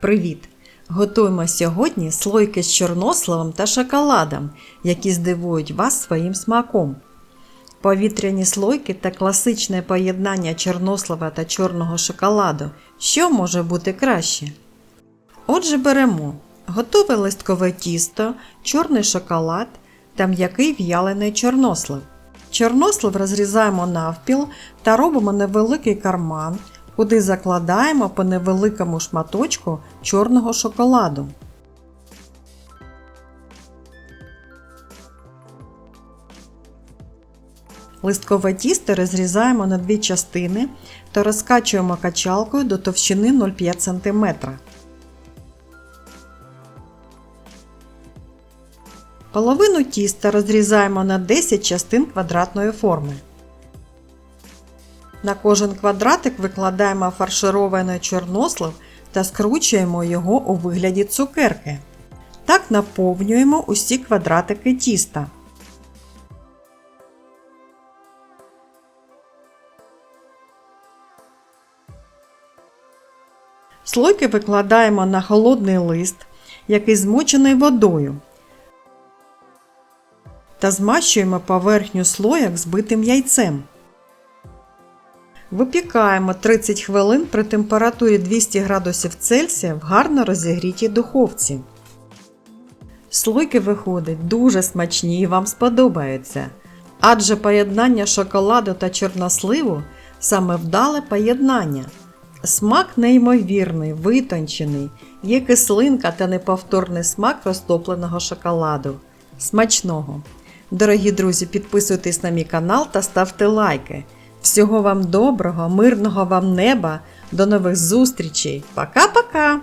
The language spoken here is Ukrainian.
Привіт! Готуємо сьогодні слойки з чорносливом та шоколадом, які здивують вас своїм смаком. Повітряні слойки та класичне поєднання чорнослива та чорного шоколаду. Що може бути краще? Отже, беремо готове листкове тісто, чорний шоколад та м'який в'ялений чорнослив. Чорнослив розрізаємо навпіл та робимо невеликий карман, куди закладаємо по невеликому шматочку чорного шоколаду. Листкове тісто розрізаємо на дві частини та розкачуємо качалкою до товщини 0,5 см. Половину тіста розрізаємо на 10 частин квадратної форми. На кожен квадратик викладаємо фарширований чорнослив та скручуємо його у вигляді цукерки. Так наповнюємо усі квадратики тіста. Слойки викладаємо на холодний лист, який змочений водою. Та змащуємо поверхню слоєк збитим яйцем. Випікаємо 30 хвилин при температурі 200 градусів Цельсія в гарно розігрітій духовці. Слойки виходять дуже смачні і вам сподобаються. Адже поєднання шоколаду та чорносливу саме вдале поєднання. Смак неймовірний, витончений, є кислинка та неповторний смак розтопленого шоколаду. Смачного! Дорогі друзі, підписуйтесь на мій канал та ставте лайки. Всього вам доброго, мирного вам неба, до нових зустрічей. Пока-пока!